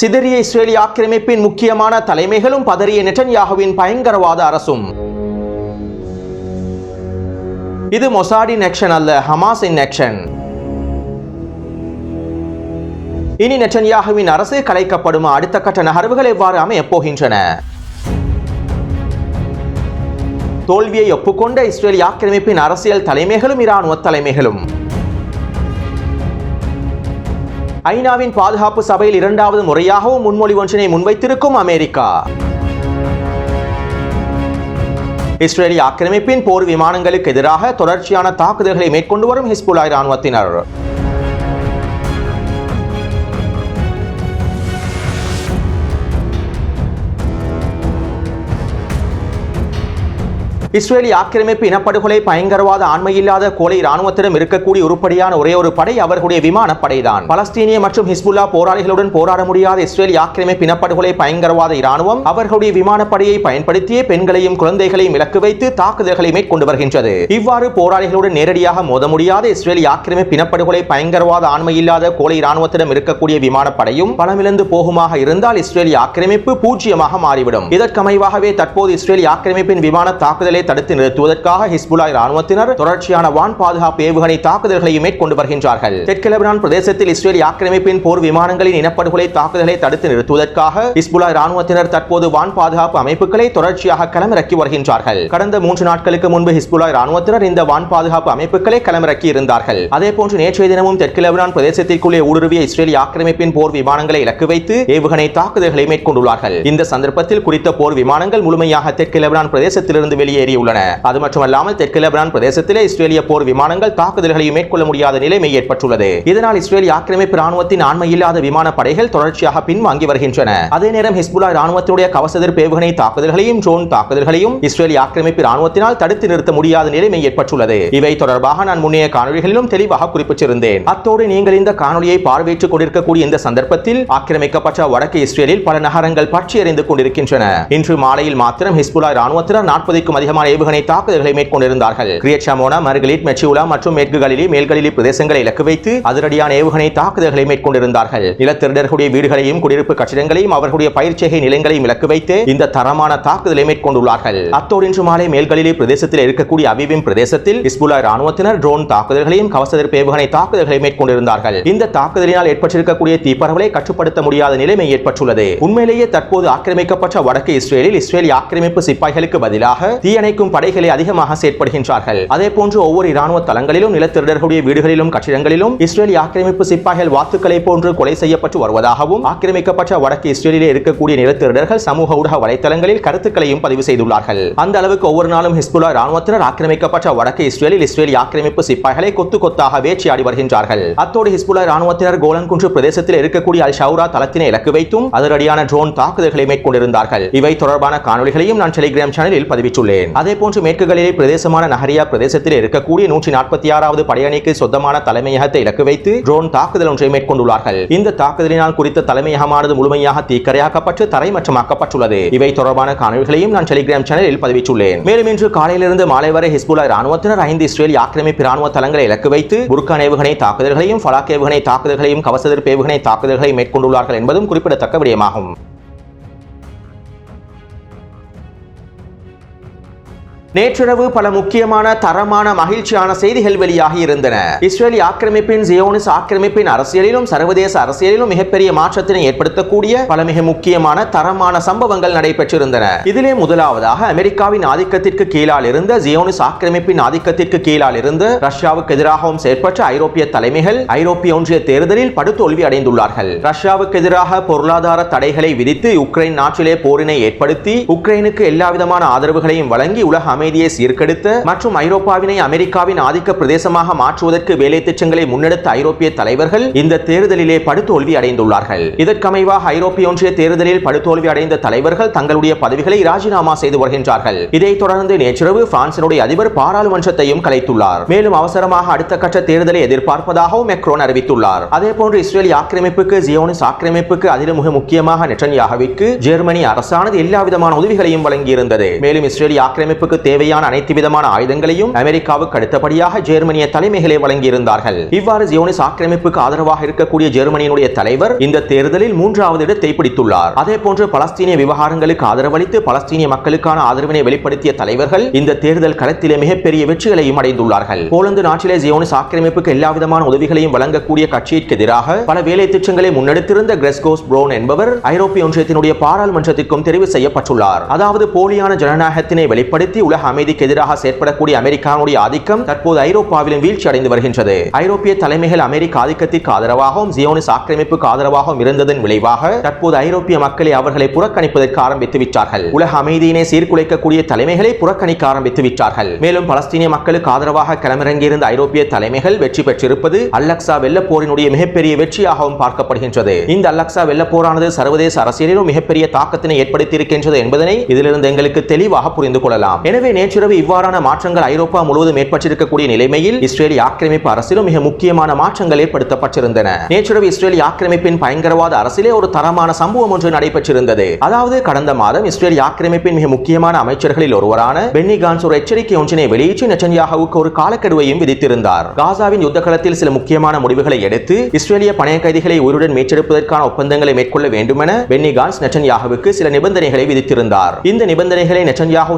சிதறிய இஸ்ரேலிய ஆக்கிரமிப்பின் முக்கியமான தலைமைகளும் பதறிய நெட்டன்யாகுவின் பயங்கரவாத அரசும். இது மொசாடின் ஆக்ஷன் அல்ல ஹமாஸின் ஆக்ஷன் இனி நெட்டன்யாகுவின் அரசு கலைக்கப்படும் அடுத்த கட்ட நகர்வுகள் எவ்வாறு அமையப் போகின்றன? தோல்வியை ஒப்புக்கொண்ட இஸ்ரேலிய ஆக்கிரமிப்பின் அரசியல் தலைமைகளும் இராணுவ தலைமைகளும். ஐநாவின் பாதுகாப்பு சபையில் இரண்டாவது முறையாகவும் முன்மொழி ஒன்றினை முன்வைத்திருக்கும் அமெரிக்கா. இஸ்ரேலிய ஆக்கிரமிப்பின் போர் விமானங்களுக்கு எதிராக தொடர்ச்சியான தாக்குதல்களை மேற்கொண்டு வரும் ஹிஸ்புல்லா இராணுவத்தினர். இஸ்ரேலி ஆக்கிரமிப்பு இனப்படுகொலை பயங்கரவாத ஆண்மையில்லாத கோலை இராணுவத்திடம் இருக்கக்கூடிய உருப்படியான ஒரே ஒரு படை அவர்களுடைய விமானப்படைதான் பலஸ்தீனிய மற்றும் ஹிஸ்புல்லா போராளிகளுடன் போராட முடியாத இஸ்ரேலி ஆக்கிரமிப்பு இனப்படுகொலை பயங்கரவாத இராணுவம் அவர்களுடைய விமானப்படையை பயன்படுத்திய பெண்களையும் குழந்தைகளையும் இலக்கு வைத்து தாக்குதல்களை மேற்கொண்டு வருகின்றது. இவ்வாறு போராளிகளுடன் நேரடியாக மோத முடியாத இஸ்ரேல் ஆக்கிரமிப்பு இனப்படுகொலை பயங்கரவாத ஆண்மையில்லாத கோலை இராணுவத்திடம் இருக்கக்கூடிய விமானப்படையும் பலமிழந்து போகுமாக இருந்தால் இஸ்ரேல் ஆக்கிரமிப்பு பூஜ்ஜியமாக மாறிவிடும். இதற்கமைவாகவே தற்போது இஸ்ரேலிய ஆக்கிரமிப்பின் விமான தாக்குதலை தடுத்து நிறுத்துவதற்காக ஹிஸ்புல்லா ராணுவத்தினர் தொடர்ச்சியான வான் பாதுகாப்பு ஏவுகணை தாக்குதல்களையும் மேற்கொண்டு வருகின்றார்கள். தெற்கு லெபனான் பிரதேசத்தில் இஸ்ரேல் ஆக்கிரமிப்பின் போர் விமானங்களின் இனப்படுகொலை தாக்குதலை தடுத்து நிறுத்துவதற்காக ஹிஸ்புல்லா ராணுவத்தினர் தற்போது வான் பாதுகாப்பு அமைப்புகளை தொடர்ச்சியாக களமிறக்கி வருகின்றார்கள். கடந்த மூன்று நாட்களுக்கு முன்பு ஹிஸ்புல்லா ராணுவத்தினர் இந்த வான் பாதுகாப்பு அமைப்புகளை களமிறக்கி இருந்தார்கள். அதே போன்று நேற்றைய தினமும் தெற்கு லெபனான் பிரதேசத்திற்குள்ளே ஊடுருவிய இஸ்ரேலிய ஆக்கிரமிப்பின் போர் விமானங்களை இலக்கு வைத்து ஏவுகணை தாக்குதல்களை மேற்கொண்டுள்ளார்கள். இந்த சந்தர்ப்பத்தில் குறித்த போர் விமானங்கள் முழுமையாக தெற்கு லெபனான் பிரதேசத்திலிருந்து வெளியேறியுள்ளன. அது மட்டுமல்லாமல் தெற்கு லெபனான் பிரதேசத்திலே இஸ்ரேலிய போர் விமானங்கள் தாக்குதல்களை மேற்கொள்ள முடியாத நிலைமை ஏற்பட்டுள்ளது. இதனால் இஸ்ரேலிய ஆக்கிரமிப்பு ராணுவத்தின் ஆண்மை இல்லாத விமான படைகள் தொடர்ச்சியாக பின்வாங்கி வருகின்றன. அதே நேரம் ஹிஸ்புல்லா ராணுவத்தினுடைய கவச எதிர்ப்பு ஏவுகணை தாக்குதல்களையும் ட்ரோன் தாக்குதல்களையும் இஸ்ரேலிய ஆக்கிரமிப்பு ராணுவத்தினால் தடுத்து நிறுத்த முடியாத நிலைமை ஏற்பட்டுள்ளது. இவை தொடர்பாக நான் முன்னைய காணொலிகளிலும் தெளிவாக குறிப்பிட்டிருந்தேன். அத்தோடு நீங்கள் இந்த காணொலியை பார்வையிட்டுக் கொண்டிருக்கக்கூடிய இந்த சந்தர்ப்பத்தில் ஆக்கிரமிக்கப்பட்ட வடக்கு இஸ்ரேலில் பல நகரங்கள் பற்றி எறிந்து கொண்டிருக்கின்றன. இன்று மாலையில் மாத்திரம் ஹிஸ்புல்லா ராணுவத்தினர் நாற்பதுக்கும் அதிகமான ஏவுகணை தாக்குதல்களை மேற்கொண்டிருந்தார்கள். கிரியட்சாமோனா மர்கலிட் மெச்சியுலா மற்றும் மேற்கு கலிலி மேல்கலிலி பிரதேசங்களை இலக்கு வைத்து அதிரடியான ஏவுகணை தாக்குதல்களை மேற்கொண்டிருந்தார்கள். நிலத்திருடர்களுடைய வீடுகளையும் குடியிருப்பு கட்டிடங்களையும் அவர்களுடைய பயிற்சிகை நிலங்களையும் இலக்கு வைத்து இந்த தரமான தாக்குதலை மேற்கொண்டுள்ளார்கள். அத்தோடு இன்று மாலை மேல்கலிலி பிரதேசத்தில் இருக்கக்கூடிய அபிபின் பிரதேசத்தில் இஸ்புலா ராணுவத்தினர் ட்ரோன் தாக்குதல்களையும் கவச ஏவுகணை தாக்குதல்களை மேற்கொண்டிருந்தார்கள். இந்த தாக்குதலினால் ஏற்பட்டிருக்கக்கூடிய தீப்பரவலை கட்டுப்படுத்த முடியாத நிலைமை ஏற்பட்டுள்ளது. உண்மையிலேயே தற்போது ஆக்கிரமிக்கப்பட்ட வடக்கு இஸ்ரேலில் இஸ்ரேலி ஆக்கிரமிப்பு சிப்பாய்களுக்கு பதிலாக தீயணை தீயணைக்கும் படைகளை அதிகமாக செயற்படுகின்றார்கள். அதே போன்று ஒவ்வொரு இராணுவ தளங்களிலும் நிலத்திருடர்களுடைய வீடுகளிலும் கட்டிடங்களிலும் இஸ்ரேலிய ஆக்கிரமிப்பு சிப்பாய்கள் வாத்துக்களை போன்று கொலை செய்யப்பட்டு வருவதாகவும் ஆக்கிரமிக்கப்பட்ட வடக்கு இஸ்ரேலிலே இருக்கக்கூடிய நிலத்திருடர்கள் சமூக ஊடக வலைதளங்களில் கருத்துக்களையும் பதிவு செய்துள்ளார்கள். அந்த அளவுக்கு ஒவ்வொரு நாளும் ஹிஸ்புல்லா ராணுவத்தினர் ஆக்கிரமிக்கப்பட்ட வடக்கு இஸ்ரேலில் இஸ்ரேலிய ஆக்கிரமிப்பு சிப்பாய்களை கொத்து கொத்தாக வேட்டையாடி வருகின்றார்கள். அத்தோடு ஹிஸ்புல்லா ராணுவத்தினர் கோலன்குன்று பிரதேசத்தில் இருக்கக்கூடிய அல் ஷவுரா தளத்தினை இலக்கு வைத்தும் அதிரடியான ட்ரோன் தாக்குதல்களை மேற்கொண்டிருந்தார்கள். இவை தொடர்பான காணொலிகளையும் நான் டெலிகிராம் சேனலில் பதிவிட்டுள்ளேன். அதேபோன்று மேற்குகளிலே பிரதேசமான நஹரியா பிரதேசத்தில் இருக்கக்கூடிய நூற்றி நாற்பத்தி ஆறாவது படையணிக்கு சொந்தமான தலைமையகத்தை இலக்கு வைத்து ட்ரோன் தாக்குதல் ஒன்றை மேற்கொண்டுள்ளார்கள். இந்த தாக்குதலினால் குறித்த தலைமையகமானது முழுமையாக தீக்கரையாக்கப்பட்டு தரைமட்டமாக்கப்பட்டுள்ளது இவை தொடர்பான காணொலிகளையும் நான் டெலிகிராம் சேனலில் பதிவிட்டுள்ளேன். மேலும் இன்று காலையிலிருந்து மாலை வரை ஹிஸ்புல்லா ராணுவத்தினர் ஐந்து இஸ்ரேல் ஆக்கிரமிப்பு ராணுவ தளங்களை இலக்கு வைத்து புர்கான் ஏவுகணை தாக்குதல்களையும் ஃபலாக் ஏவுகணை தாக்குதல்களையும் கவச ஏவுகணை தாக்குதல்களை மேற்கொண்டுள்ளார்கள் என்பதும் குறிப்பிடத்தக்க விடயமாகும். நேற்றிரவு பல முக்கியமான தரமான மகிழ்ச்சியான செய்திகள் வெளியாகி இருந்தன. இஸ்ரேலி ஆக்கிரமிப்பின் ஜியோனிஸ் ஆக்கிரமிப்பின் அரசியலிலும் சர்வதேச அரசியலிலும் மிகப்பெரிய மாற்றத்தினை ஏற்படுத்தக்கூடிய பல மிக முக்கியமான தரமான சம்பவங்கள் நடைபெற்றிருந்தன. இதிலே முதலாவதாக அமெரிக்காவின் ஆதிக்கத்திற்கு கீழால் இருந்த ஜியோனிஸ் ஆக்கிரமிப்பின் ஆதிக்கத்திற்கு கீழால் இருந்து ரஷ்யாவுக்கு எதிராகவும் செயற்பட்ட ஐரோப்பிய தலைமைகள் ஐரோப்பிய ஒன்றிய தேர்தலில் படுதோல்வி அடைந்துள்ளார்கள். ரஷ்யாவுக்கு எதிராக பொருளாதார தடைகளை விதித்து உக்ரைன் நாட்டிலே போரினை ஏற்படுத்தி உக்ரைனுக்கு எல்லாவிதமான ஆதரவுகளையும் வழங்கி உலக அமைதியை சீர்கெடுத்த மற்றும் ஐரோப்பாவினை அமெரிக்காவின் ஆதிக்க பிரதேசமாக மாற்றுவதற்கு வேலை திட்டங்களை முன்னெடுத்த ஐரோப்பிய தலைவர்கள் இந்த தேர்தலிலே படுதோல்வி அடைந்துள்ளார்கள். இதற்கமைவாக ஐரோப்பிய ஒன்றிய தேர்தலில் படுதோல்வி அடைந்த தலைவர்கள் தங்களுடைய பதவிகளை ராஜினாமா செய்து வருகின்றார்கள். இதைத் தொடர்ந்து நேற்றிரவு பிரான்சினுடைய அதிபர் பாராளுமன்றத்தையும் கலைத்துள்ளார். மேலும் அவசரமாக அடுத்த கட்ட தேர்தலை எதிர்பார்ப்பதாகவும் மெக்ரோன் அறிவித்துள்ளார். அதேபோன்று இஸ்ரேல் ஆக்கிரமிப்புக்கு ஜியோனிஸ் ஆக்கிரமிப்புக்கு அதிலும் மிக முக்கியமாக நெட்டன்யாகவிற்கு ஜெர்மனி அரசானது எல்லா விதமான உதவிகளையும் வழங்கியிருந்தது. மேலும் இஸ்ரேல் ஆக்கிரமிப்புக்கு தேவையான அனைத்து விதமான ஆயுதங்களையும் அமெரிக்காவுக்கு அடுத்தபடியாக ஜெர்மனிய தலைமைகளை வழங்கியிருந்தார்கள். இவ்வாறு ஜியோனிஸ் ஆக்கிரமிப்புக்கு ஆதரவாக இருக்கக்கூடிய ஜெர்மனியினுடைய தலைவர் இந்த தேர்தலில் மூன்றாவது இடத்தை பிடித்துள்ளார். அதே போன்று பலஸ்தீனிய விவகாரங்களுக்கு ஆதரவளித்து பலஸ்தீனிய மக்களுக்கான ஆதரவினை வெளிப்படுத்திய தலைவர்கள் இந்த தேர்தல் களத்திலே மிகப்பெரிய வெற்றிகளையும் அடைந்துள்ளார்கள். போலந்து நாட்டிலே ஜியோனிஸ் ஆக்கிரமிப்புக்கு எல்லா விதமான உதவிகளையும் வழங்கக்கூடிய கட்சியிற்கு எதிராக பல வேலை திட்டங்களை முன்னெடுத்திருந்த கிரெஸ்கோஸ் ப்ரோன் என்பவர் ஐரோப்பிய ஒன்றியத்தினுடைய பாராளுமன்றத்திற்கும் தெரிவு செய்யப்பட்டுள்ளார். அதாவது போலியான ஜனநாயகத்தினை வெளிப்படுத்தி உலக உலக அமைதிக்கு எதிராக செயற்படக்கூடிய அமெரிக்காவுடைய ஆதிக்கம் தற்போது ஐரோப்பாவிலும் வீழ்ச்சி அடைந்து வருகின்றது. ஐரோப்பிய தலைமைகள் அமெரிக்க ஆதிக்கத்திற்கு ஆதரவாகவும் ஜியோனிஸ் ஆக்கிரமிப்புக்கு ஆதரவாகவும் இருந்ததன் விளைவாக தற்போது ஐரோப்பிய மக்களை அவர்களை புறக்கணிப்பதற்கு ஆரம்பித்து விட்டார்கள். உலக அமைதியினை சீர்குலைக்கக்கூடிய தலைமைகளை புறக்கணிக்க ஆரம்பித்து விட்டார்கள். மேலும் பலஸ்தீனிய மக்களுக்கு ஆதரவாக களமிறங்கியிருந்த ஐரோப்பிய தலைமைகள் வெற்றி பெற்றிருப்பது அல்லக்சா வெள்ளப்போரினுடைய மிகப்பெரிய வெற்றியாகவும் பார்க்கப்படுகின்றது. இந்த அல்லக்சா வெள்ளப்போரானது சர்வதேச அரசியலிலும் மிகப்பெரிய தாக்கத்தினை ஏற்படுத்தியிருக்கின்றது என்பதனை இதிலிருந்து எங்களுக்கு தெளிவாக புரிந்து கொள்ளலாம். எனவே நேற்றிரவு இவ்வாறான மாற்றங்கள் ஐரோப்பா முழுவதும் ஏற்பட்டிருக்கக்கூடிய நிலைமையில் இஸ்ரேலிய ஆக்கிரமிப்பு அரசிலும் மிக முக்கியமான மாற்றங்கள் ஏற்படுத்தப்பட்டிருந்தன. நேற்றிரவு இஸ்ரேலிய ஆக்கிரமிப்பின் பயங்கரவாத அரசிலே ஒரு தரமான சம்பவம் ஒன்று நடைபெற்றிருந்தது. அதாவது கடந்த மாதம் இஸ்ரேலிய ஆக்கிரமிப்பின் மிக முக்கியமான அமைச்சர்களில் ஒருவரான பென்னி கான்ஸ் ஒரு எச்சரிக்கை ஒன்றினை வெளியிட்டு நெச்சன்யாகவுக்கு ஒரு காலக்கெடுவையும் விதித்திருந்தார். காசாவின் யுத்தகலத்தில் சில முக்கியமான முடிவுகளை எடுத்து இஸ்ரேலிய பணைய கைதிகளை உயிருடன் மீட்டெடுப்பதற்கான ஒப்பந்தங்களை மேற்கொள்ள வேண்டுமென பென்னி கான்ஸ் நெச்சன்யாகவுக்கு சில நிபந்தனைகளை விதித்திருந்தார். இந்த நிபந்தனைகளை நெட்டன்யாஹு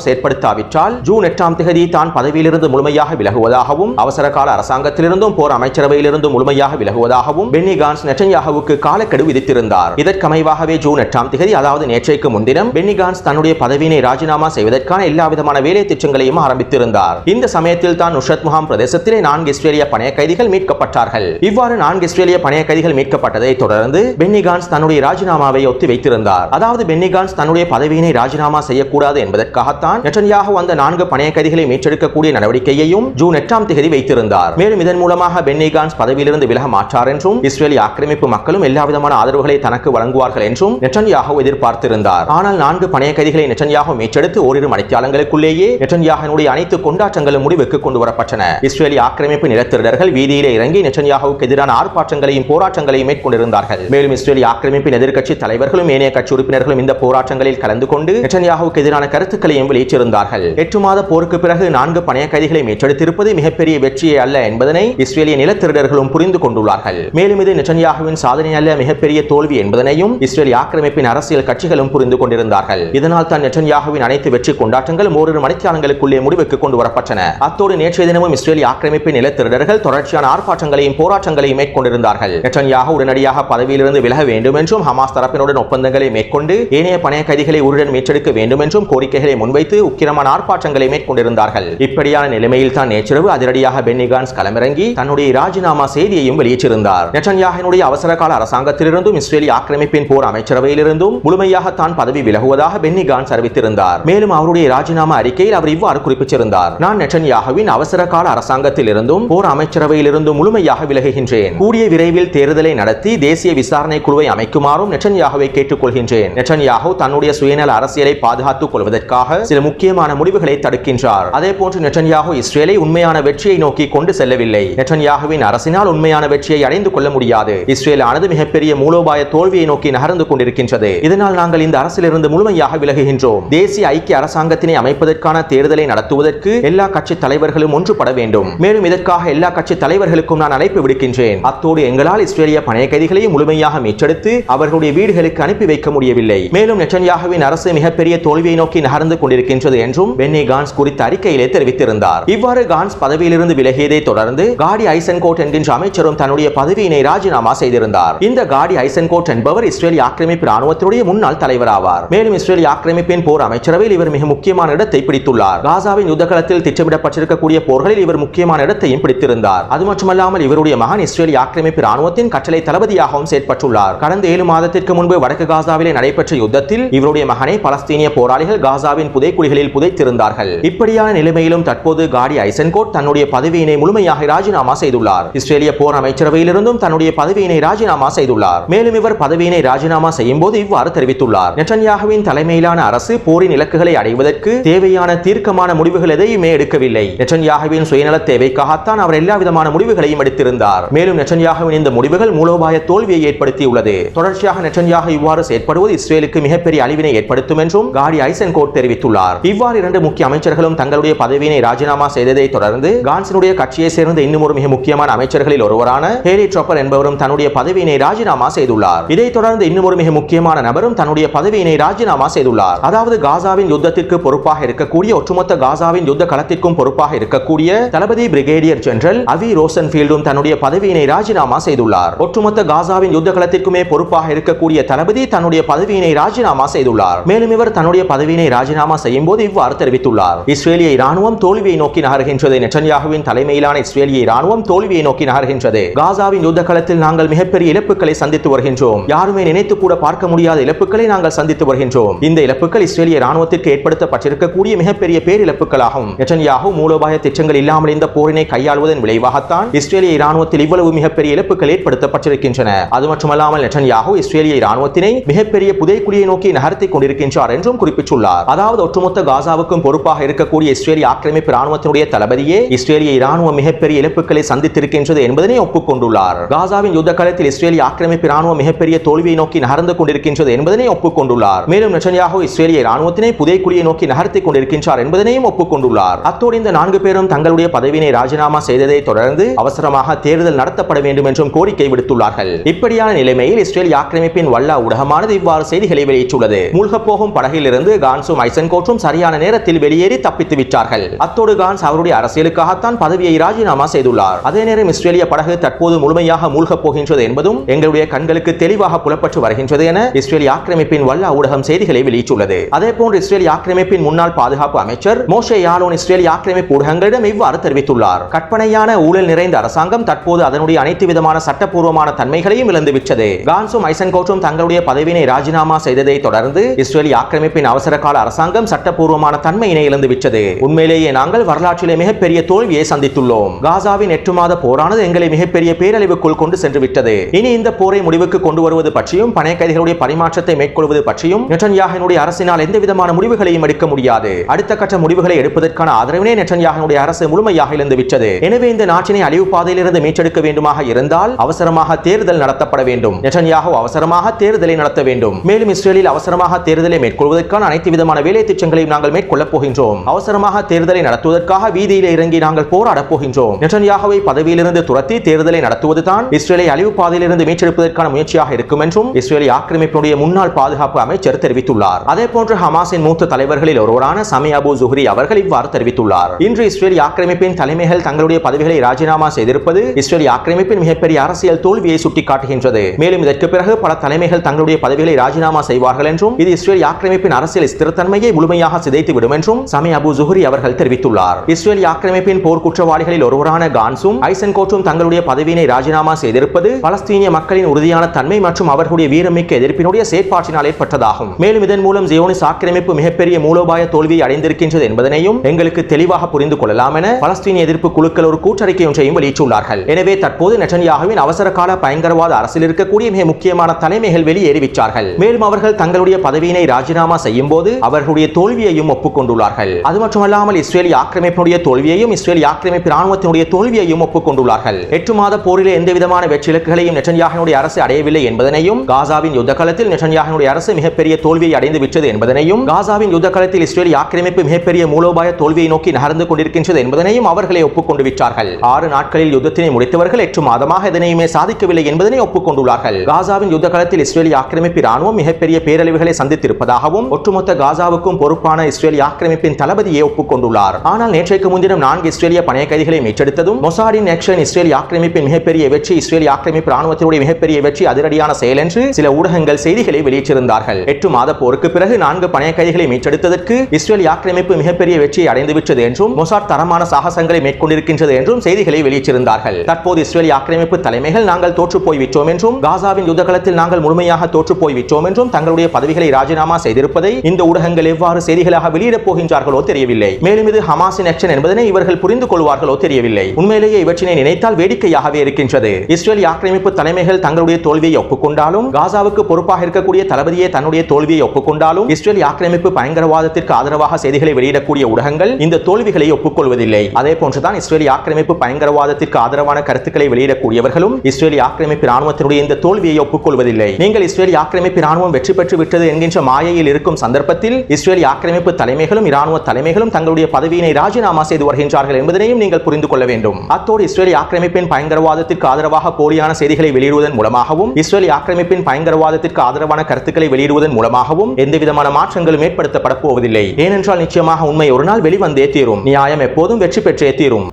இல்லாவிட்டால் ஜூன் எட்டாம் தேதி தான் பதவியிலிருந்து முழுமையாக விலகுவதாகவும் அவசர கால அரசாங்கத்திலிருந்தும் போர் அமைச்சரவையிலிருந்தும் முழுமையாக விலகுவதாகவும் பென்னி கான்ஸ் நெட்டன்யாகுவுக்கு காலக்கெடு விதித்திருந்தார். இதற்கமைவாகவே ஜூன் எட்டாம் தேதி அதாவது நேற்றைக்கு முன்தினம் பென்னி கான்ஸ் தன்னுடைய பதவியினை ராஜினாமா செய்வதற்கான எல்லா விதமான வேலை திட்டங்களையும் ஆரம்பித்திருந்தார். இந்த சமயத்தில் தான் நுஷத் முகாம் பிரதேசத்திலே நான்கு இஸ்ரேலிய பணைய கைதிகள் மீட்கப்பட்டார்கள். இவ்வாறு நான்கு இஸ்ரேலிய பணைய கைதிகள் மீட்கப்பட்டதை தொடர்ந்து பென்னி கான்ஸ் தன்னுடைய ராஜினாமாவை ஒத்தி வைத்திருந்தார் அதாவது பென்னி கான்ஸ் தன்னுடைய பதவியினை ராஜினாமா செய்யக்கூடாது என்பதற்காகத்தான் நெட்டன்யாகு வந்த நான்கு பணைய கைதிகளை மீட்டெடுக்கக்கூடிய நடவடிக்கையையும் ஜூன் எட்டாம் தேதி வைத்திருந்தார். மேலும் இதன் மூலமாக பென்னி கான்ஸ் பதவியிலிருந்து விலக மாற்றார் என்றும் இஸ்ரேலி ஆக்கிரமிப்பு மக்களும் எல்லாவிதமான ஆதரவுகளை தனக்கு வழங்குவார்கள் என்றும் நெட்டன்யாகோ எதிர்பார்த்திருந்தார். ஆனால் நான்கு பணைய கைதிகளை நெட்டன்யாகோ மீட்டெடுத்து ஓரிரு மணித்தியாலங்களுக்குள்ளேயே நெட்டன்யாகனுடைய அனைத்து கொண்டாட்டங்களும் முடிவுக்கு கொண்டு வரப்பட்டன. இஸ்ரேலி ஆக்கிரமிப்பு நிலத்திருடர்கள் வீதியிலே இறங்கி நெட்டன்யாகவுக்கு எதிரான ஆர்ப்பாட்டங்களையும் போராட்டங்களையும் மேற்கொண்டிருந்தார்கள். மேலும் இஸ்ரேலி ஆக்கிரமிப்பின் எதிர்க்கட்சி தலைவர்களும் ஏனைய கட்சி உறுப்பினர்களும் இந்த போராட்டங்களில் கலந்து கொண்டு நெட்டன்யாகவுக்கு எதிரான கருத்துக்களையும் வெளியிட்டிருந்தார்கள். எட்டு மாத போருக்கு பிறகு நான்கு பணைய கைதிகளை மீட்டெடுத்திருப்பது மிகப்பெரிய வெற்றியே அல்ல என்பதனை இஸ்ரேலிய நிலத்திருடர்களும் புரிந்து கொண்டுள்ளார்கள். மேலும் இது நெட்டன்யாகுவின் சாதனை அல்ல மிகப்பெரிய தோல்வி என்பதனையும் இஸ்ரேல் ஆக்கிரமிப்பின் அரசியல் கட்சிகளும் புரிந்து கொண்டிருந்தார்கள். இதனால் தான் நெட்டன்யாகுவின் அனைத்து வெற்றி கொண்டாட்டங்களும் ஓரிரு மணித்தியாலங்களுக்குள்ளே முடிவுக்கு கொண்டு வரப்பட்டன. அத்தோடு நேற்றைய தினமும் இஸ்ரேல் ஆக்கிரமிப்பின் நிலத்திருடர்கள் தொடர்ச்சியான ஆர்ப்பாட்டங்களையும் போராட்டங்களையும் மேற்கொண்டிருந்தார்கள். நெட்டன்யாகு உடனடியாக பதவியிலிருந்து விலக வேண்டும் என்றும் ஹமாஸ் தரப்பினுடன் ஒப்பந்தங்களை மேற்கொண்டு ஏனைய பணைய கைதிகளை உருடன் மீட்டெடுக்க வேண்டும் என்றும் கோரிக்கைகளை முன்வைத்து உக்கிரமான ஆர்ப்பாட்டங்களை மேற்கொண்டிருந்தார்கள். இப்படியான நிலைமையில் தான் நேற்றிரவு அதிரடியாக பென்னிகான்ஸ் களமிறங்கி தன்னுடைய ராஜினாமா செய்தியையும் வெளியிட்டிருந்தார். நெட்டன்யாகினுடைய அவசர கால அரசாங்கத்திலிருந்தும் இஸ்ரேலி ஆக்கிரமிப்பின் போர் அமைச்சரவையிலிருந்தும் முழுமையாக தான் பதவி விலகுவதாக பென்னிகான்ஸ் அறிவித்திருந்தார். மேலும் அவருடைய ராஜினாமா அறிக்கையில் அவர் இவ்வாறு குறிப்பிட்டிருந்தார். நான் நெட்டன்யாகுவின் அவசர கால அரசாங்கத்தில் இருந்தும் போர் அமைச்சரவையிலிருந்தும் முழுமையாக விலகுகின்றேன். கூடிய விரைவில் தேர்தலை நடத்தி தேசிய விசாரணை குழுவை அமைக்குமாறும் நெட்டன்யாகுவை கேட்டுக்கொள்கின்றேன். நெட்டன்யாகு தன்னுடைய சுயநல அரசியலை பாதுகாத்துக் கொள்வதற்காக சில முக்கியமான முடிவு முடிவுகளை தடுக்கின்றார். அதே போன்று நெட்டன்யாகு இஸ்ரேலை உண்மையான வெற்றியை நோக்கி கொண்டு செல்லவில்லை. நெட்டன்யாகுவின் அரசினால் உண்மையான வெற்றியை அடைந்து கொள்ள முடியாது. இஸ்ரேல் ஆனது மிகப்பெரிய மூலோபாய தோல்வியை நோக்கி நகர்ந்து கொண்டிருக்கின்றது. இதனால் நாங்கள் இந்த அரசிலிருந்து முழுமையாக விலகுகின்றோம். தேசிய ஐக்கிய அரசாங்கத்தினை அமைப்பதற்கான தேர்தலை நடத்துவதற்கு எல்லா கட்சி தலைவர்களும் ஒன்றுபட வேண்டும். மேலும் இதற்காக எல்லா கட்சி தலைவர்களுக்கும் நான் அழைப்பு விடுக்கின்றேன். அத்தோடு எங்களால் இஸ்ரேலிய பணைய கைதிகளையும் முழுமையாக மீட்டெடுத்து அவர்களுடைய வீடுகளுக்கு அனுப்பி வைக்க முடியவில்லை. மேலும் நெட்டன்யாகுவின் அரசு மிகப்பெரிய தோல்வியை நோக்கி நகர்ந்து கொண்டிருக்கின்றது என்றும் பென்னி கான்ஸ் குறித்த அறிக்கையிலே தெரிவித்திருந்தார். இவ்வாறு கான்ஸ் பதவியிலிருந்து விலகியதை தொடர்ந்து காடி ஐசன்கோட் என்கின்ற அமைச்சரும் தன்னுடைய பதவியினை ராஜினாமா செய்திருந்தார். இந்த காடி ஐசன்கோட் என்பவர் இஸ்ரேலிய ஆக்கிரமிப்பு ராணுவத்தினுடைய முன்னாள் தலைவராவார். மேலும் இஸ்ரேலிய ஆக்கிரமிப்பின் போர் அமைச்சரவையில் இவர் மிக முக்கியமான இடத்தை பிடித்துள்ளார். காசாவின் யுத்தகலத்தில் திட்டமிடப்பட்டிருக்கக்கூடிய போர்களில் இவர் முக்கியமான இடத்தையும் பிடித்திருந்தார். அது மட்டுமல்லாமல் இவருடைய மகன் இஸ்ரேலிய ஆக்கிரமிப்பு ராணுவத்தின் கட்டளை தளபதியாகவும் செயற்பட்டுள்ளார். கடந்த ஏழு மாதத்திற்கு முன்பு வடக்கு காசாவிலே நடைபெற்ற யுத்தத்தில் இவருடைய மகனை பலஸ்தீனிய போராளிகள் காசாவின் புதைக்குழிகளில் புதைத்திருந்தார். கொண்டிருந்தார்கள். இப்படியான நிலைமையிலும் தற்போது காடி ஐசன்கோட் தன்னுடைய பதவியினை முழுமையாக ராஜினாமா செய்துள்ளார். இஸ்ரேலிய போர் அமைச்சரவையிலிருந்தும் தன்னுடைய பதவியினை ராஜினாமா செய்துள்ளார். மேலும் இவர் பதவியினை ராஜினாமா செய்யும் போது இவ்வாறு தெரிவித்துள்ளார். நெட்டன்யாகுவின் தலைமையிலான அரசு போரின் இலக்குகளை அடைவதற்கு தேவையான தீர்க்கமான முடிவுகள் எதையுமே எடுக்கவில்லை. நெட்டன்யாகுவின் சுயநல தேவைக்காகத்தான் அவர் எல்லா விதமான முடிவுகளையும் எடுத்திருந்தார். மேலும் நெட்டன்யாகுவின் இந்த முடிவுகள் மூலோபாய தோல்வியை ஏற்படுத்தியுள்ளது. தொடர்ச்சியாக நெட்டன்யாகு இவ்வாறு செயற்படுவது இஸ்ரேலுக்கு மிகப்பெரிய அழிவினை ஏற்படுத்தும் என்றும் காடி ஐசன்கோட் தெரிவித்துள்ளார். இவ்வாறு இரண்டு முக்கிய அமைச்சர்களும் தங்களுடைய பதவியினை ராஜினாமா செய்ததை தொடர்ந்து கான்சினுடைய கட்சியை சேர்ந்த இன்னும் ஒரு மிக முக்கியமான அமைச்சர்களில் ஒருவரான ஹேரி ட்ரோப்பர் என்பவரும் தன்னுடைய பதவியினை ராஜினாமா செய்துள்ளார். இதைத் தொடர்ந்து இன்னும் ஒரு மிக முக்கியமான நபரும் தன்னுடைய பதவியினை ராஜினாமா செய்துள்ளார். அதாவது காசாவின் யுத்தத்திற்கு பொறுப்பாக இருக்கக்கூடிய ஒட்டுமொத்த காசாவின் யுத்த களத்திற்கும் பொறுப்பாக இருக்கக்கூடிய தளபதி பிரிகேடியர் ஜெனரல் அவி ரோசன் ஃபீல்டும் தன்னுடைய பதவியினை ராஜினாமா செய்துள்ளார். ஒட்டுமொத்த காசாவின் யுத்த களத்திற்குமே பொறுப்பாக இருக்கக்கூடிய தளபதி தன்னுடைய பதவியினை ராஜினாமா செய்துள்ளார். மேலும் இவர் தன்னுடைய பதவியினை ராஜினாமா செய்யும் போது இவ்வாறு தெரிவித்துள்ளார். இஸ்ரேலிய ராணுவம் தோல்வியை நோக்கி நகர்கின்றது. நெட்டன்யாகுவின் தலைமையிலான இஸ்ரேலிய ராணுவம் தோல்வியை நோக்கி நகர்கின்றது. காசாவின் யுத்த களத்தில் நாங்கள் மிகப்பெரிய இழப்புகளை சந்தித்து வருகின்றோம். யாருமே நினைத்து கூட பார்க்க முடியாத இழப்புகளை நாங்கள் சந்தித்து வருகின்றோம். இந்த இழப்புகள் இஸ்ரேலிய ராணுவத்திற்கு ஏற்படுத்தப்பட்டிருக்கக்கூடிய மிகப்பெரிய பேரிழப்புகளாகும். நெட்டன்யாகு மூலோபாய திட்டங்கள் இல்லாமல் இந்த போரினை கையாளுவதன் விளைவாகத்தான் இஸ்ரேலிய ராணுவத்தில் இவ்வளவு மிகப்பெரிய இழப்புகள் ஏற்படுத்தப்பட்டிருக்கின்றன. அது மட்டுமல்லாமல் நெட்டன்யாகு இஸ்ரேலிய ராணுவத்தினை மிகப்பெரிய புதைக்குழியை நோக்கி நகர்த்தி கொண்டிருக்கின்றார் என்றும் குறிப்பிட்டுள்ளார். அதாவது ஒட்டுமொத்த காசாவுக்கு காசாவுக்கும் பொறுப்பாக இருக்கக்கூடிய இஸ்ரேலிய ஆக்கிரமிப்பு ராணுவத்தினுடைய தளபதியே இஸ்ரேலிய இராணுவ மிகப்பெரிய இழப்புகளை சந்தித்திருக்கின்றது என்பதனை ஒப்புக்கொண்டுள்ளார். காசாவின் யுத்த காலத்தில் இஸ்ரேலிய ஆக்கிரமிப்பு ராணுவம் மிகப்பெரிய தோல்வியை நோக்கி நகர்ந்து கொண்டிருக்கின்றது என்பதனை ஒப்புக்கொண்டுள்ளார். மேலும் நெட்டன்யாகு இஸ்ரேலிய ராணுவத்தினை புதைக்குழியை நோக்கி நகர்த்தி கொண்டிருக்கின்றார் என்பதனையும் ஒப்புக்கொண்டுள்ளார். அத்தோடு இந்த நான்கு பேரும் தங்களுடைய பதவியினை ராஜினாமா செய்ததை தொடர்ந்து அவசரமாக தேர்தல் நடத்தப்பட வேண்டும் என்றும் கோரிக்கை விடுத்துள்ளார்கள். இப்படியான நிலைமையில் இஸ்ரேல் ஆக்கிரமிப்பின் வல்லா ஊடகமானது இவ்வாறு செய்திகளை வெளியிட்டுள்ளது. மூழ்கப் போகும் படகில் படகிலிருந்து கான்ஸும் ஐசன்கோட்டும் சரியான நேரத்தில் நேரத்தில் வெளியேறி தப்பித்து விட்டார்கள். அத்தோடு கான்ஸ் அவருடைய அரசியலுக்காகத்தான் பதவியை ராஜினாமா செய்துள்ளார். அதே நேரம் இஸ்ரேலிய படகு தற்போது முழுமையாக மூழ்கப் போகின்றது என்பதும் எங்களுடைய கண்களுக்கு தெளிவாக புலப்பட்டு வருகின்றது என இஸ்ரேலிய ஆக்கிரமிப்பின் வல்ல ஊடகம் செய்திகளை வெளியிட்டுள்ளது. அதே போன்று இஸ்ரேலிய ஆக்கிரமிப்பின் முன்னாள் பாதுகாப்பு அமைச்சர் மோஷே யாலோன் இஸ்ரேலிய ஆக்கிரமிப்பு ஊடகங்களிடம் இவ்வாறு தெரிவித்துள்ளார். கற்பனையான ஊழல் நிறைந்த அரசாங்கம் தற்போது அதனுடைய அனைத்து விதமான சட்டப்பூர்வமான தன்மைகளையும் இழந்துவிட்டது. கான்ஸும் ஐசன்கோட்டும் தங்களுடைய பதவியினை ராஜினாமா செய்ததை தொடர்ந்து இஸ்ரேலிய ஆக்கிரமிப்பின் அவசர கால அரசாங்கம் சட்டப்பூர்வமான தன்மையினை இழந்துவிட்டது உண்மையிலேயே நாங்கள் வரலாற்றிலே மிகப்பெரிய தோல்வியை சந்தித்துள்ளோம். காசாவின் எட்டு மாத போரானது எங்களை மிகப்பெரிய பேரழிவுக்குள் கொண்டு சென்று விட்டது. இனி இந்த போரை முடிவுக்கு கொண்டு வருவது பற்றியும் பணைய கைதிகளுடைய பரிமாற்றத்தை மேற்கொள்வது பற்றியும் நெட்டன்யாகனுடைய அரசினால் எந்த விதமான முடிவுகளையும் எடுக்க முடியாது. அடுத்த கட்ட முடிவுகளை எடுப்பதற்கான ஆதரவினை நெட்டன்யாகனுடைய அரசு முழுமையாக இழந்து விட்டது. எனவே இந்த நாட்டினை அழிவு பாதையிலிருந்து மீட்டெடுக்க வேண்டுமாக இருந்தால் அவசரமாக தேர்தல் நடத்தப்பட வேண்டும். நெட்டன்யாகு அவசரமாக தேர்தலை நடத்த வேண்டும். மேலும் இஸ்ரேலில் அவசரமாக தேர்தலை மேற்கொள்வதற்கான அனைத்து விதமான வேலை திட்டங்களையும் நாங்கள் மேற்கொள்ள மேற்கொள்ளப் போகின்றோம் அவசரமாக தேர்தலை நடத்துவதற்காக வீதியில் இறங்கி நாங்கள் போராடப் போகின்றோம். நெட்டன்யாகவை பதவியிலிருந்து துரத்தி தேர்தலை நடத்துவதுதான் இஸ்ரேலை அழிவு பாதையிலிருந்து மீட்டெடுப்பதற்கான முயற்சியாக இருக்கும் என்றும் இஸ்ரேலிய ஆக்கிரமிப்பினுடைய முன்னாள் பாதுகாப்பு அமைச்சர் தெரிவித்துள்ளார். அதே போன்று ஹமாஸின் மூத்த தலைவர்களில் ஒருவரான சமி அபு ஜுஹரி அவர்கள் இவ்வாறு தெரிவித்துள்ளார். இன்று இஸ்ரேலி ஆக்கிரமிப்பின் தலைமைகள் தங்களுடைய பதவிகளை ராஜினாமா செய்திருப்பது இஸ்ரேலி ஆக்கிரமிப்பின் மிகப்பெரிய அரசியல் தோல்வியை சுட்டிக்காட்டுகின்றது. மேலும் இதற்கு பிறகு பல தலைமைகள் தங்களுடைய பதவிகளை ராஜினாமா செய்வார்கள் என்றும் இது இஸ்ரேல் ஆக்கிரமிப்பின் அரசியல் ஸ்திரத்தன்மையை முழுமையாக சிதைத்து விடும் என்றும் சமி அபு ஜுஹரி அவர்கள் தெரிவித்துள்ளார். இஸ்ரேல் ஆக்கிரமிப்பின் போர் குற்றவாளிகளில் ஒருவரான கான்சும் ஐசன் ஐசன்கோட்டும் தங்களுடைய பதவியினை ராஜினாமா செய்திருப்பது பலஸ்தீனிய மக்களின் உறுதியான தன்மை மற்றும் அவர்களுடைய வீரமிக்க எதிர்ப்பினுடைய செயற்பாட்டினால் ஏற்பட்டதாகும். மேலும் இதன் மூலம் ஜியோனிஸ் ஆக்கிரமிப்பு மிகப்பெரிய மூலோபாய தோல்வியை அடைந்திருக்கின்றது என்பதனையும் எங்களுக்கு தெளிவாக புரிந்து கொள்ளலாம் என பலஸ்தீனிய எதிர்ப்பு குழுக்கள் ஒரு கூட்டறிக்கை ஒன்றையும் வெளியிட்டுள்ளார்கள். எனவே தற்போது நெட்டன்யாகுவின் அவசர கால பயங்கரவாத அரசில் இருக்கக்கூடிய மிக முக்கியமான தலைமைகள் வெளியேறிவிட்டார்கள். மேலும் அவர்கள் தங்களுடைய பதவியினை ராஜினாமா செய்யும் போது அவர்களுடைய தோல்வியையும் ஒப்புக்கொண்டு ஒப்புக்கொண்டுள்ளார்கள். அது மட்டுமல்லாமல் இஸ்ரேலிய ஆக்கிரமிப்பினுடைய தோல்வியையும் இஸ்ரேலிய ஆக்கிரமிப்பு ராணுவத்தினுடைய தோல்வியையும் ஒப்புக்கொண்டுள்ளார்கள். எட்டு மாத போரிலே எந்த விதமான வெற்றி இலக்குகளையும் நெட்டன்யாகனுடைய அரசு அடையவில்லை என்பதனையும் காசாவின் யுத்த காலத்தில் நெட்டன்யாகனுடைய அரசு மிகப்பெரிய தோல்வியை அடைந்து விட்டது என்பதனையும் காசாவின் யுத்த காலத்தில் இஸ்ரேலிய ஆக்கிரமிப்பு மிகப்பெரிய மூலோபாய தோல்வியை நோக்கி நகர்ந்து கொண்டிருக்கின்றது என்பதனையும் அவர்களே ஒப்புக்கொண்டு விட்டார்கள் ஆறு நாட்களில் யுத்தத்தினை முடித்தவர்கள் எட்டு மாதமாக எதனையுமே சாதிக்கவில்லை என்பதனை ஒப்புக்கொண்டுள்ளார்கள். காசாவின் யுத்த காலத்தில் இஸ்ரேலிய ஆக்கிரமிப்பு ராணுவம் மிகப்பெரிய பேரழிவுகளை சந்தித்திருப்பதாகவும் ஒட்டுமொத்த காசாவுக்கும் பொறுப்பான இஸ்ரேலிய ஆக்கிரமிப்பின் தளபதியை ஒப்புக்கொண்டுள்ளார். ஆனால் நேற்றைக்கு முன்தினம் நான்கு இஸ்ரேலிய பணைய கைதிகளை மீட்டெடுத்ததும் மொசாடின் ஆக்ஷன் இஸ்ரேலிய ஆக்கிரமிப்பின் மிகப்பெரிய வெற்றி இஸ்ரேலிய ஆக்கிரமிப்பு ராணுவத்தினுடைய மிகப்பெரிய வெற்றி அதிரடியான செயல் என்று சில ஊடகங்கள் செய்திகளை வெளியிட்டிருந்தார்கள். எட்டு மாத போருக்கு பிறகு நான்கு பணைய கைதிகளை மீட்டெடுத்ததற்கு இஸ்ரேலிய ஆக்கிரமிப்பு மிகப்பெரிய வெற்றியை அடைந்துவிட்டது என்றும் மொசாட் தரமான சாகசங்களை மேற்கொண்டிருக்கின்றது என்றும் செய்திகளை வெளியிட்டிருந்தார்கள். தற்போது இஸ்ரேலிய ஆக்கிரமிப்பு தலைமைகள் நாங்கள் தோற்றுப்போய் விட்டோம் என்றும் காசாவின் யுத்தகலத்தில் நாங்கள் முழுமையாக தோற்று போய் விட்டோம் என்றும் தங்களுடைய பதவிகளை ராஜினாமா செய்திருப்பதை இந்த ஊடகங்கள் எவ்வாறு செய்திகளாக வெளியிட போகின்றார்களோ தெரியவில்லை. மேலும் இது ஹமாஸின் ஆக்ஷன் என்பதனை இவர்கள் புரிந்து கொள்வார்களோ தெரியவில்லை. உண்மையிலேயே இவற்றினை நினைத்தால் வேடிக்கையாகவே இருக்கின்றது. இஸ்ரேல் ஆக்கிரமிப்பு தலைமைகள் தங்களுடைய தோல்வியை ஒப்புக்கொண்டாலும் காசாவுக்கு பொறுப்பாக இருக்கக்கூடிய தளபதியே தன்னுடைய தோல்வியை ஒப்புக்கொண்டாலும் இஸ்ரேல் ஆக்கிரமிப்பு பயங்கரவாதத்திற்கு ஆதரவாக செய்திகளை வெளியிடக்கூடிய ஊடகங்கள் இந்த தோல்விகளை ஒப்புக்கொள்வதில்லை. அதே போன்றுதான் இஸ்ரேலிய ஆக்கிரமிப்பு பயங்கரவாதத்திற்கு ஆதரவான கருத்துக்களை வெளியிடக்கூடியவர்களும் இஸ்ரேல் ஆக்கிரமிப்பு ராணுவத்தினுடைய இந்த தோல்வியை ஒப்புக்கொள்வதில்லை. நீங்கள் இஸ்ரேலிய ஆக்கிரமிப்பு ராணுவம் வெற்றி பெற்று விட்டது என்கின்ற மாயையில் இருக்கும் சந்தர்ப்பத்தில் இஸ்ரேல் ஆக்கிரமிப்பு தலைமை தலைமைகளும் இராணுவ தலைமைகளும் தங்களுடைய பதவியினை ராஜினாமா செய்து வருகின்றார்கள் என்பதனையும் நீங்கள் புரிந்து கொள்ள வேண்டும். அத்தோடு இஸ்ரேலிய ஆக்கிரமிப்பின் பயங்கரவாதத்திற்கு ஆதரவாக போலியான செய்திகளை வெளியிடுவதன் மூலமாகவும் இஸ்ரேலிய ஆக்கிரமிப்பின் பயங்கரவாதத்திற்கு ஆதரவான கருத்துக்களை வெளியிடுவதன் மூலமாகவும் எந்தவிதமான மாற்றங்களும் ஏற்படுத்தப்பட போவதில்லை. ஏனென்றால் நிச்சயமாக உண்மை ஒரு நாள் வெளிவந்தே தீரும். நியாயம் எப்போதும் வெற்றி பெற்றே தீரும்.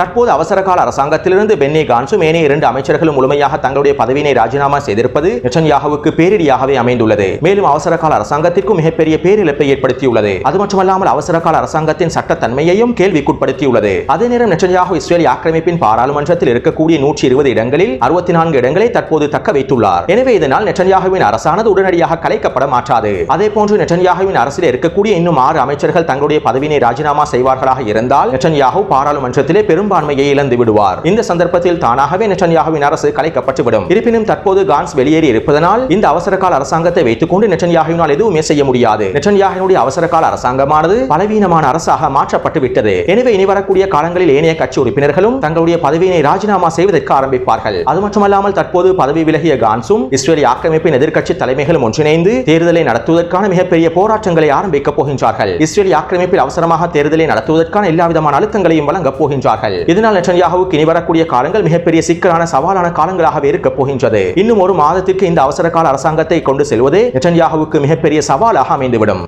தற்போது அவசரகால அரசாங்கத்திலிருந்து பென்னி கான்சும் ஏனைய இரண்டு அமைச்சர்களும் முழுமையாக தங்களுடைய பதவியினை ராஜினாமா செய்திருப்பது நெட்டன்யாகுவுக்கு பேரிடியாகவே அமைந்துள்ளது. மேலும் அவசரகால அரசாங்கத்திற்கும் மிகப்பெரிய பேரிழப்பை ஏற்படுத்தியுள்ளது. அது மட்டுமல்லாமல் அவசரகால அரசாங்கத்தின் சட்டத்தன்மையையும் கேள்விக்குட்படுத்தியுள்ளது. அதே நேரம் நெச்சன்யாகு இஸ்ரேல் ஆக்கிரமிப்பின் பாராளுமன்றத்தில் இருக்கக்கூடிய நூற்றி இருபது இடங்களில் அறுபத்தி நான்கு இடங்களை தற்போது தக்க வைத்துள்ளார். எனவே இதனால் நெச்சன்யாகுவின் அரசானது உடனடியாக கலைக்கப்பட மாற்றாது அதே போன்று நெச்சன்யாகுவின் அரசில் இருக்கக்கூடிய இன்னும் ஆறு அமைச்சர்கள் தங்களுடைய பதவியினை ராஜினாமா செய்வார்களாக இருந்தால் நெச்சன்யாகு பாராளுமன்றத்திலே பெரும் பெரும்பான்மையை இழந்து விடுவார். இந்த சந்தர்ப்பத்தில் தானாகவே நெட்டன்யாகுவின் அரசு கலைக்கப்பட்டுவிடும். இருப்பினும் தற்போது கான்ஸ் வெளியேறி இருப்பதனால் இந்த அவசரகால அரசாங்கத்தை வைத்துக் கொண்டு நெட்டன்யாகுவினால் எதுவுமே செய்ய முடியாது. நெட்டன்யாகுவினுடைய அவசரகால அரசாங்கமானது பலவீனமான அரசாக மாற்றப்பட்டு விட்டது எனவே இனி வரக்கூடிய காலங்களில் ஏனைய கட்சி உறுப்பினர்களும் தங்களுடைய பதவியினை ராஜினாமா செய்வதற்கு ஆரம்பிப்பார்கள். அது மட்டுமல்லாமல் தற்போது பதவி விலகிய கான்ஸும் இஸ்ரேலிய ஆக்கிரமிப்பின் எதிர்க்கட்சி தலைமைகளும் ஒன்றிணைந்து தேர்தலை நடத்துவதற்கான மிகப்பெரிய போராட்டங்களை ஆரம்பிக்கப் போகின்றார்கள். இஸ்ரேலிய ஆக்கிரமிப்பில் அவசரமாக தேர்தலை நடத்துவதற்கான எல்லாவிதமான அழுத்தங்களையும் வழங்கப் போகின்றார்கள். இதனால் நெட்டன்யாகுவுக்கு இனி வரக்கூடிய காலங்கள் மிகப்பெரிய சிக்கலான சவாலான காலங்களாகவே இருக்கப் போகின்றது. இன்னும் ஒரு மாதத்திற்கு இந்த அவசர கால அரசாங்கத்தை கொண்டு செல்வதே நெட்டன்யாகுவுக்கு மிகப்பெரிய சவாலாக அமைந்துவிடும்.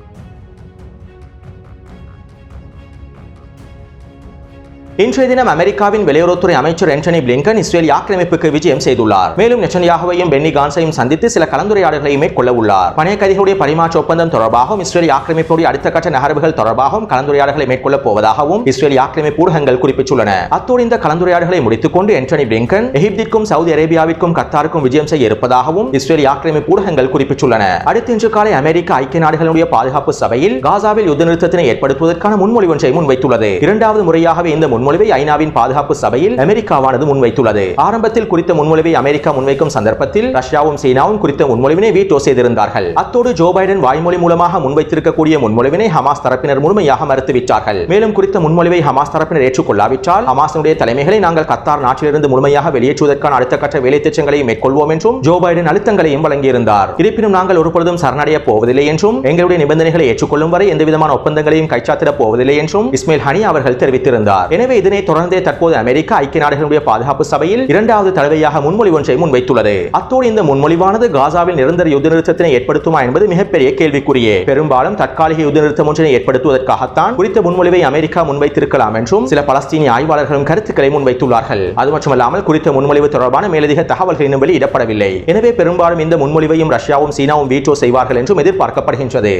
இன்றைய தினம் அமெரிக்காவின் வெளியுறவுத்துறை அமைச்சர் ஆண்டனி பிளிங்கன் இஸ்ரேல் ஆக்கிரமிப்புக்கு விஜயம் செய்துள்ளார். மேலும் நெட்டன்யாகுவையும் பென்னி கான்ஸையும் சந்தித்து சில கலந்துரையாடல்களை மேற்கொள்ள உள்ளார் பணைய கைதிகளுடைய பரிமாற்ற ஒப்பந்தம் தொடர்பாகவும் இஸ்ரேல் ஆக்கிரமிப்புடைய அடுத்த கட்ட நகர்வுகள் தொடர்பாகவும் கலந்துரையாடல்களை மேற்கொள்ளப் போவதாகவும் இஸ்ரேல் ஆக்கிரமிப்பு ஊடகங்கள் குறிப்பிட்டுள்ளன. அத்தோடு இந்த கலந்துரையாடல்களை முடித்துக் கொண்டு ஆண்டனி பிளிங்கன் எகிப்திற்கும் சவுதி அரேபியாவிற்கும் கத்தாருக்கும் விஜயம் செய்ய இருப்பதாகவும் இஸ்ரேல் ஆக்கிரமிப்பு ஊடகங்கள் குறிப்பிட்டுள்ளன. அடுத்து இன்று காலை அமெரிக்க ஐக்கிய நாடுகளுடைய பாதுகாப்பு சபையில் காசாவில் யுத்த நிறுத்தத்தினை ஏற்படுத்துவதற்கான முன்மொழிவு ஒன்றை முன்வைத்துள்ளது. இரண்டாவது முறையாகவே இந்த முன்மொழிவை ஐநாவின் பாதுகாப்பு சபையில் அமெரிக்காவானது முன்வைத்துள்ளது. ஆரம்பத்தில் குறித்த முன்மொழிவை அமெரிக்கா முன்வைக்கும் சந்தர்ப்பத்தில் ரஷ்யாவும் சீனாவும் குறித்த முன்மொழிவினை வீட்டோ செய்திருந்தார்கள். அத்தோடு ஜோ பைடன் வாய்மொழி மூலமாக முன்வைத்திருக்கக்கூடிய முன்மொழிவினை ஹமாஸ் தரப்பினர் முழுமையாக மறுத்துவிட்டார்கள். மேலும் குறித்த முன்மொழிவை ஹமாஸ் தரப்பினர் ஏற்றுக்கொள்ளாவிட்டால் ஹமாஸினுடைய தலைமைகளை நாங்கள் கத்தார் நாட்டிலிருந்து முழுமையாக வெளியேற்றுவதற்கான அடுத்த கட்ட வேலை திட்டங்களை மேற்கொள்வோம் என்றும் ஜோ பைடன் அழுத்தங்களையும் வழங்கியிருந்தார். இருப்பினும் நாங்கள் ஒருபொழுதும் சரணடைய போவதில்லை என்றும் எங்களுடைய நிபந்தனைகளை ஏற்றுக்கொள்ளும் வரை எந்தவிதமான ஒப்பந்தங்களையும் கைச்சாத்திடப் போவதில்லை என்றும் இஸ்மேல் ஹனி அவர்கள் தெரிவித்திருந்தார். எனவே இதனை தொடர்ந்தே தற்போது அமெரிக்கா ஐக்கிய நாடுகளுடைய பாதுகாப்பு சபையில் இரண்டாவது தடவையாக முன்மொழிவு ஒன்றை முன்வைத்துள்ளது. அத்தோடு இந்த முன்மொழிவானது காசாவில் நிரந்தர யுத்த நிறுத்தத்தினை ஏற்படுத்துமா என்பது மிகப்பெரிய கேள்விக்குரியே பெரும்பாலும் தற்காலிக யுத்த நிறுத்தம் ஒன்றினை ஏற்படுத்துவதற்காகத்தான் குறித்த முன்மொழிவை அமெரிக்கா முன்வைத்திருக்கலாம் என்றும் சில பலஸ்தீனிய ஆய்வாளர்களும் கருத்துக்களை முன்வைத்துள்ளார்கள். அது மட்டுமல்லாமல் குறித்த முன்மொழிவு தொடர்பான மேலதிக தகவல்கள் இன்னும் வெளியிடப்படவில்லை. எனவே பெரும்பாலும் இந்த முன்மொழிவையும் ரஷ்யாவும் சீனாவும் வீட்டோ செய்வார்கள் என்றும் எதிர்பார்க்கப்படுகின்றது.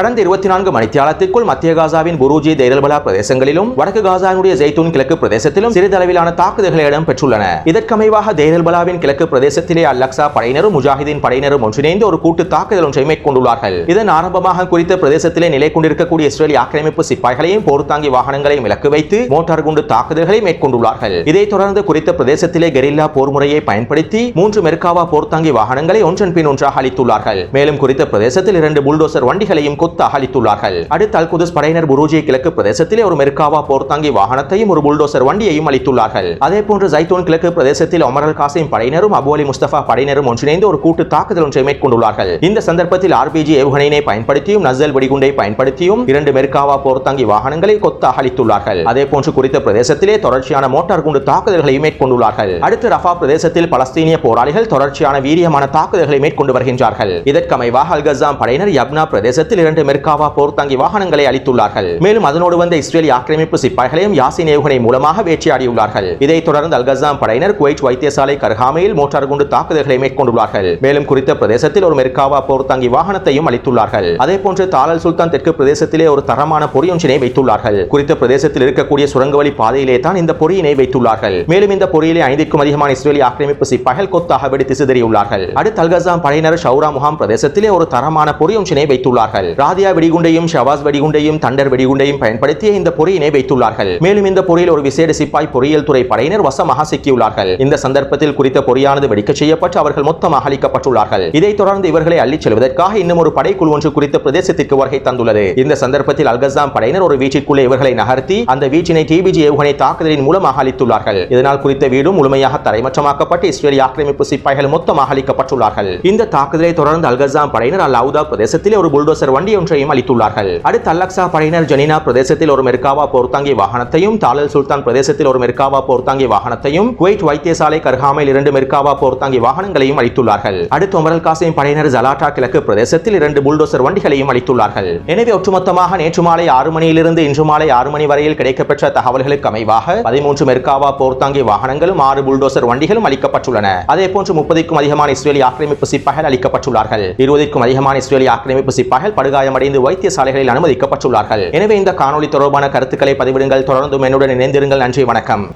கடந்த இருபத்தி நான்கு மணித்தியாலத்திற்குள் மத்திய காசாவின் புரூஜி தைரல்பலா பிரதேசங்களிலும் வடக்கு காசாவினுடைய ஜெய்தூன் கிழக்கு பிரதேசத்திலும் சிறிதளவிலான தாக்குதல்கள் இடம்பெற்றுள்ளன. இதற்கமைவாக தைரல்பலாவின் கிழக்கு பிரதேசத்திலே அல்லக்சா படையினரும் முஜாஹிதீன் படையினரும் ஒன்றிணைந்து ஒரு கூட்டு தாக்குதல் ஒன்றை மேற்கொண்டுள்ளார்கள். இதன் ஆரம்பமாக குறித்த பிரதேசத்திலே நிலை கொண்டிருக்கக்கூடிய இஸ்ரேல் ஆக்கிரமிப்பு சிப்பாய்களையும் போர்த்தாங்கி வாகனங்களையும் இலக்கு வைத்து மோட்டார் குண்டு தாக்குதல்களை மேற்கொண்டுள்ளார்கள். இதைத் தொடர்ந்து குறித்த பிரதேசத்திலே கெரில்லா போர் முறையை பயன்படுத்தி மூன்று மெர்காவா போர்த்தாங்கி வாகனங்களை ஒன்றன் பின் ஒன்றாக அளித்துள்ளார்கள் மேலும் குறித்த பிரதேசத்தில் இரண்டு புல்டோசர் வண்டிகளையும் கொத்தாக அகழித்துள்ளார்கள் அடுத்து அல்குதஸ் படையினர் புரூஜி கிழக்கு பிரதேசத்திலே ஒரு மெர்காவா போர்த்தாங்கி வாகனத்தையும் ஒரு புல்டோசர் வண்டியையும் அளித்துள்ளார்கள். அதே போன்று ஜைத்தோன் கிழக்கு பிரதேசத்தில் ஒமரல் காசிம் படையினரும் அபு அலி முஸ்தபா படையினரும் ஒன்றிணைந்து ஒரு கூட்டு தாக்குதல் ஒன்றை மேற்கொண்டுள்ளார்கள். இந்த சந்தர்ப்பத்தில் ஆர்பிஜி ஏவுகணையினை பயன்படுத்தியும் நசல் வெடிகுண்டை பயன்படுத்தியும் இரண்டு மெர்காவா போர்த்தாங்கி வாகனங்களை கொத்து அகழித்துள்ளார்கள் அதே போன்று குறித்த பிரதேசத்திலே தொடர்ச்சியான மோட்டார் குண்டு தாக்குதல்களை மேற்கொண்டுள்ளார்கள். அடுத்து ரஃபா பிரதேசத்தில் பலஸ்தீனிய போராளிகள் தொடர்ச்சியான வீரியமான தாக்குதல்களை மேற்கொண்டு வருகின்றார்கள். இதற்கமைவாக அல்கசாம் படையினர் யப்னா பிரதேசத்தில் இரண்டு மெர்காவா தங்கி வாகனங்களை அளித்துள்ளார்கள் மேலும் அதனோடு வந்த இஸ்ரேலி ஆக்கிரமிப்பு சிப்பாய்களையும் யாசின் ஏவுகணை மூலமாக வேட்டையாடியுள்ளார்கள். இதைத் தொடர்ந்து அல்கசாம் படையினர் குவைட் வைத்தியசாலை கர்ஹாமையில் மோட்டார் குண்டு தாக்குதல்களை மேற்கொண்டுள்ளார்கள். மேலும் குறித்த பிரதேசத்தில் ஒரு மெர்காவா போர் தங்கி வாகனத்தையும் அளித்துள்ளார்கள் அதே போன்று தாலல் சுல்தான் தெற்கு பிரதேசத்திலே ஒரு தரமான பொறியொன்றினை வைத்துள்ளார்கள். குறித்த பிரதேசத்தில் இருக்கக்கூடிய சுரங்கவழி பாதையிலே தான் இந்த பொறியினை வைத்துள்ளார்கள். மேலும் இந்த பொறியிலே ஐந்திற்கும் அதிகமான இஸ்ரேலி ஆக்கிரமிப்பு சிப்பாய்கள் கொத்தாக வெடித்து சிதறியுள்ளார்கள். அடுத்து அல்கசாம் படையினர் ஷவுரா முகாம் பிரதேசத்திலே ஒரு தரமான பொறியொன்றினை வைத்துள்ளார்கள். ராதியா வெடிகுண்டையும் ஷவாஸ் வெடிகுண்டையும் தண்டர் வெடிகுண்டையும் பயன்படுத்திய இந்த பொறியினை வைத்துள்ளார்கள். மேலும் இந்த பொறியில் ஒரு விசேட சிப்பாய் பொறியியல் துறை படையினர் வசமாக சிக்கியுள்ளார்கள். இந்த சந்தர்ப்பத்தில் குறித்த பொறியானது வெடிக்கச் செய்யப்பட்டு அவர்கள் மொத்தமாக அளிக்கப்பட்டுள்ளார்கள் இதைத் தொடர்ந்து இவர்களை அள்ளிச் செல்வதற்காக இன்னும் ஒரு படைக்குழு ஒன்று குறித்த பிரதேசத்திற்கு வருகை தந்துள்ளது. இந்த சந்தர்ப்பத்தில் அல்கசாம் படையினர் ஒரு வீச்சிற்குள்ளே இவர்களை நகர்த்தி அந்த வீச்சினை டிபிஜி ஏவுகணை தாக்குதலின் மூலமாக அளித்துள்ளார்கள் இதனால் குறித்த வீடும் முழுமையாக தரைமற்றமாக்கப்பட்டு இஸ்ரேலிய ஆக்கிரமிப்பு சிப்பாய்கள் மொத்தமாக அளிக்கப்பட்டுள்ளார்கள் இந்த தாக்குதலை தொடர்ந்து அல்கசாம் படையினர் அல் பிரதேசத்திலே ஒரு புல்டோசர் வண்டி ஒன்றையும் அளித்துள்ளார்கள். அடுத்து அல்லக்சா படையினர் ஜனினா பிரதேசத்தில் ஒரு மெர்காவா போர்த்தாங்கி வாகனத்தையும் தாலல் சுல்தான் பிரதேசத்தில் ஒரு மெர்காவா போர்த்தாங்கி வாகனத்தையும் குவைட் வைத்தியசாலை கர்ஹாமில் இரண்டு மெர்காவா போர்த்தாங்கி வாகனங்களையும் அளித்துள்ளார்கள். அடுத்து ஒமரல் காசிம் படையினர் ஜலாட்டா கிழக்கு பிரதேசத்தில் இரண்டு புல்டோசர் வண்டிகளையும் அளித்துள்ளார்கள். எனவே ஒட்டுமொத்தமாக நேற்று மாலை ஆறு மணியிலிருந்து இன்று மாலை ஆறு மணி வரையில் கிடைக்கப்பெற்ற தகவல்களுக்கு அமைவாக பதிமூன்று மெர்காவா போர்த்தாங்கி வாகனங்களும் ஆறு புல்டோசர் வண்டிகளும் அளிக்கப்பட்டுள்ளன. அதே போன்று முப்பதுக்கும் அதிகமான இஸ்ரேலி ஆக்கிரமிப்பு சிப்பாய்கள் அளிக்கப்பட்டுள்ளார்கள். இருபதுக்கும் அதிகமான இஸ்ரேலி ஆக்கிரமிப்பு சிப்பாய்கள் படுகாயமடைந்து வைத்தியசாலைகளில் அனுமதிக்கப்பட்டுள்ளார்கள். எனவே இந்த காணொலி தொடர்பான கருத்துக்களை பதிவிடுங்கள். தொடர்ந்தும் என்னுடன் இணைந்திருங்கள். நன்றி வணக்கம்.